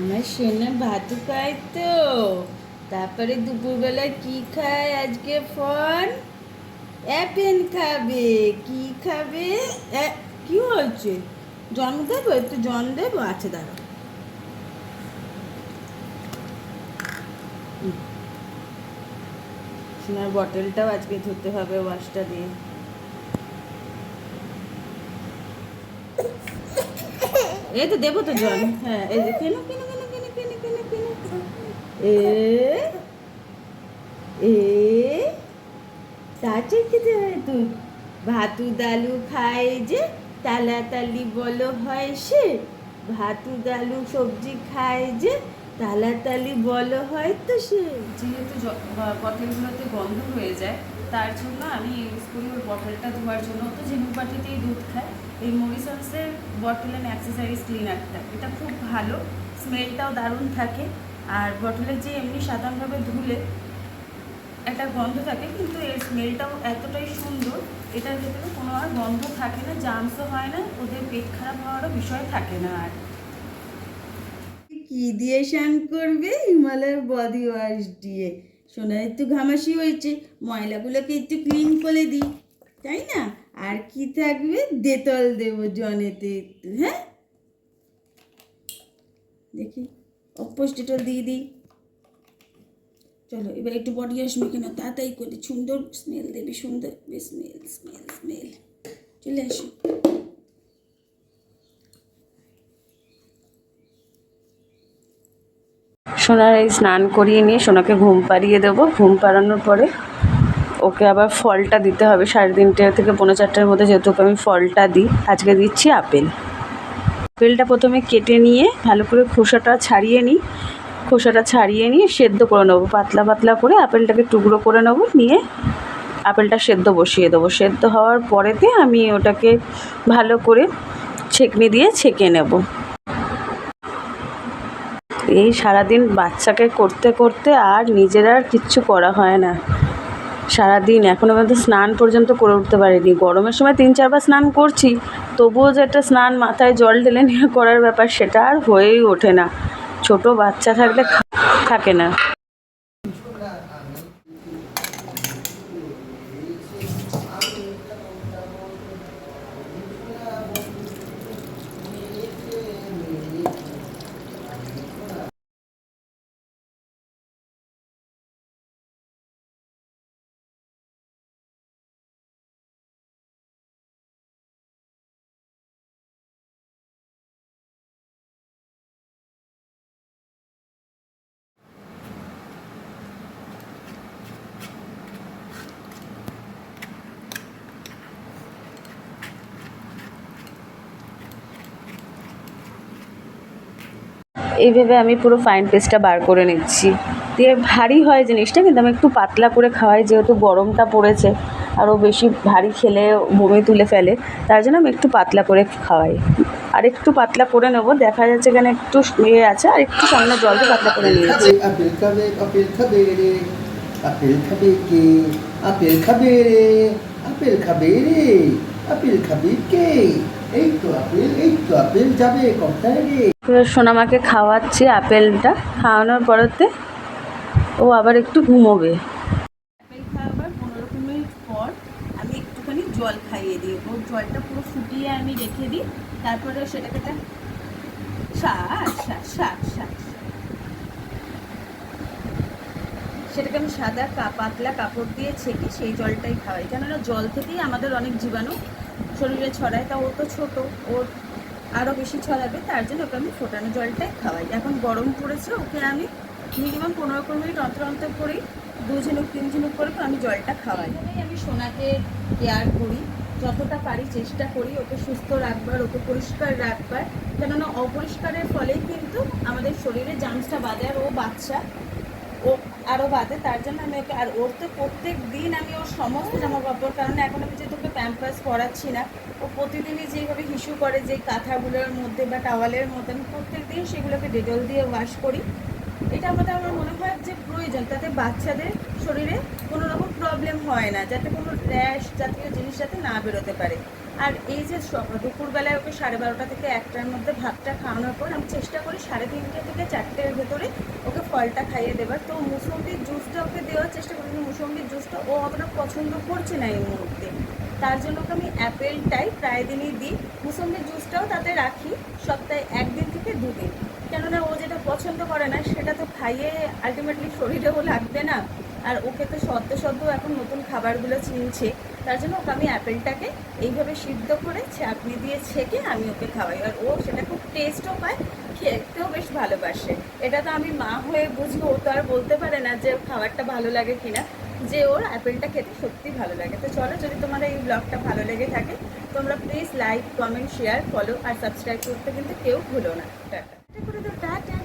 আমার সোনা ভাতু খায় তো। তারপরে দুপুরবেলায় কি খায় আজকে ফল অ্যাপেল খাবে, কি খাবে? কি হয়েছে? জন্ম দেবো? একটু জল দেবো? আচ্ছা দাঁড়া সোনার বটলটাও আজকে ধুতে হবে ওয়াশটা দিয়ে। এই তো দেবো তো জল। হ্যাঁ এ এ হয় তো ভাতু ডালু খায় যে তালাতালি বলো হয় সে। ভাতু ডালু সবজি খায় যে তালাতালি বলো হয় তো সে। যেহেতু বা- গন্ধ হয়ে যায়। তার জন্য আমি ইউজ করি ওর বটলটা ধোয়ার জন্য, তো ঝিনুক বাটিতেই দুধ খায় এই মরিসন্সের বটল অ্যান্ড অ্যাক্সেসারিজ ক্লিনারটা এটা খুব ভালো স্মেলটাও দারুণ থাকে। আর বটলের যে এমনি সাধারণভাবে ধুলে, একটা গন্ধ থাকে, কিন্তু এর স্মেলটাও এতটাই সুন্দর, এটার ভেতরে কোনো আর গন্ধ থাকে না জামসও হয় না, ওদের পেট খারাপ হওয়ারও বিষয় থাকে না আর। কি দিয়ে স্নান করবে? হিমালয়ের বডি ওয়াশ দিয়ে। সোনা একটু ঘামাসি হয়েছে, ময়লাগুলোকে একটু ক্লিন করে দিই, তাই না? আর কি থাকবে? দেতল দেবো জনেতে একটু হ্যাঁ? দেখি অপোস ডেটল দিয়ে দিই। চলো, এবার একটু বডি ওয়াশ মেখে তাড়াতাড়ি করে, সুন্দর স্মেল দেবে, সুন্দর স্মেল স্মেল স্মেল চলে আসো। সোনার এই স্নান করিয়ে নিয়ে সোনাকে ঘুম পাড়িয়ে দেবো। ঘুম পাড়ানোর পরে ওকে আবার ফলটা দিতে হবে। সাড়ে তিনটে থেকে পৌনে চারটের মধ্যে যেহেতু আমি ফলটা দিই। আজকে দিচ্ছি আপেল। আপেলটা প্রথমে কেটে নিয়ে ভালো করে খোসাটা ছাড়িয়ে নিই। খোসাটা ছাড়িয়ে নিয়ে সেদ্ধ করে নেব। পাতলা পাতলা করে আপেলটাকে টুকরো করে নেব। নিয়ে আপেলটা সেদ্ধ বসিয়ে দেবো। সেদ্ধ হওয়ার পরেতে আমি ওটাকে ভালো করে ছেঁকনি দিয়ে ছেঁকে নেব। এই সারাদিন বাচ্চাকে করতে করতে আর নিজের আর কিচ্ছু করা হয় না। সারাদিন এখনও পর্যন্ত স্নান পর্যন্ত করে উঠতে পারিনি। গরমের সময় তিন চারবার স্নান করছি, তবুও যে একটা স্নান মাথায় জল ঢেলে নিয়ে করার ব্যাপার সেটা আর হয়েই ওঠে না। ছোট বাচ্চা থাকলে থাকে না। এইভাবে আমি পুরো ফাইন পেস্টটা বার করে নিচ্ছি। দিয়ে ভারী হয় জিনিসটা কিন্তু আমি একটু পাতলা করে খাওয়াই যেহেতু গরমটা পড়েছে আরও বেশি ভারী খেলে বমি তুলে ফেলে তার জন্য আমি একটু পাতলা করে খাওয়াই। আর একটু পাতলা করে নেব দেখা যাচ্ছে এখানে একটু ইয়ে আছে আর একটু সামনে জল দিয়ে পাতলা করে নিয়েছি। আপেল খাবে আপেল খাবে রে আপেল খাবে কে আপেল খাবে রে আপেল খাবে রে আপেল খাবে কে। সোনামাকে খাওয়াচ্ছি আপেলটা খাওয়ানোর পরেতে। ও আবার একটু ঘুমোবে। আপেল খাওয়াবার পনেরো মিনিট পর আমি একটুখানি জল খাইয়ে দিই ওর জলটা পুরো ফুটিয়ে আমি রেখে দিই। তারপরে সেটাকে একটা শাক শাক শাক শাক সেটাকে আমি সাদা কা- পাতলা কাপড় দিয়ে ছেঁকে সেই জলটাই খাওয়াই। কেননা জল থেকেই আমাদের অনেক জীবাণু শরীরে ছড়ায়, তা ও তো ছোটো, ওর আরও বেশি ছড়াবে, তার জন্য ওকে আমি ফোটানো জলটাই খাওয়াই। এখন গরম পড়েছে, ওকে আমি মিনিমাম পনেরো কুড়ি মিনিট অন্তর অন্তর করেই দু ঝিনুক, তিন ঝিনুক করে আমি জলটা খাওয়াই। আমি সোনাকে কেয়ার করি, যতটা পারি চেষ্টা করি ওকে সুস্থ রাখবার, ওকে পরিষ্কার রাখবার, কেননা অপরিষ্কারের ফলেই কিন্তু আমাদের শরীরে জামসটা বাঁধে আর ও বাচ্চা। ও আরও বাদে তার জন্য আমি ওকে আর ওর তো প্রত্যেক দিন আমি ওর সমস্ত জামা কাপড় কারণ এখন আমি যেহেতু ওকে প্যাম্পাস পড়াচ্ছি না, ও প্রতিদিনই যেভাবে হিসু করে যে কাঁথাগুলোর মধ্যে বা টাওয়ালের মধ্যে, আমি প্রত্যেক দিন সেগুলোকে ডেটল দিয়ে ওয়াশ করি। এটা আমাদের, আমার মনে হয় যে প্রয়োজন তাতে বাচ্চাদের শরীরে কোনো রকম প্রবলেম হয় না, যাতে কোনো র্যাশ জাতীয় জিনিস যাতে না বেরোতে পারে। আর এই যে দুপুরবেলায় ওকে সাড়ে বারোটা থেকে একটার মধ্যে ভাতটা খাওয়ানোর পর আমি চেষ্টা করি সাড়ে তিনটে থেকে চারটের ভেতরে ওকে ফলটা খাইয়ে দেবার। তো মুসম্বির জুসটা ওকে দেওয়ার চেষ্টা করি, কিন্তু মুসম্বির জুসটা ও অতটা পছন্দ করছে না এই মুহূর্তে। তার জন্য ওকে আমি অ্যাপেলটাই প্রায় দিনই দিই। মুসম্বির জুসটাও তাতে রাখি, সপ্তাহে একদিন থেকে দুদিন। পছন্দ করে না, সেটা তো খাইয়ে আলটিমেটলি শরীরেও লাগবে না। আর ওকে তো সদ্য সদ্য এখন নতুন খাবারগুলো চিনছে, তার জন্য ওকে আমি অ্যাপেলটাকে এইভাবে সিদ্ধ করে চাটনি দিয়ে ছেঁকে আমি ওকে খাওয়াই। আর ও সেটা খুব টেস্টও পায়, খেতেও বেশ ভালোবাসে। এটা তো আমি মা হয়ে বুঝব, ও তো আর বলতে পারে না যে খাবারটা ভালো লাগে কিনা, যে ওর অ্যাপেলটা খেতে সত্যি ভালো লাগে। তো চলো, যদি তোমার এই ব্লগটা ভালো লেগে থাকে, তোমরা please like comment share follow R subscribe করতে কিন্তু কেউ ভুলো না। টাটা। করে টাটা।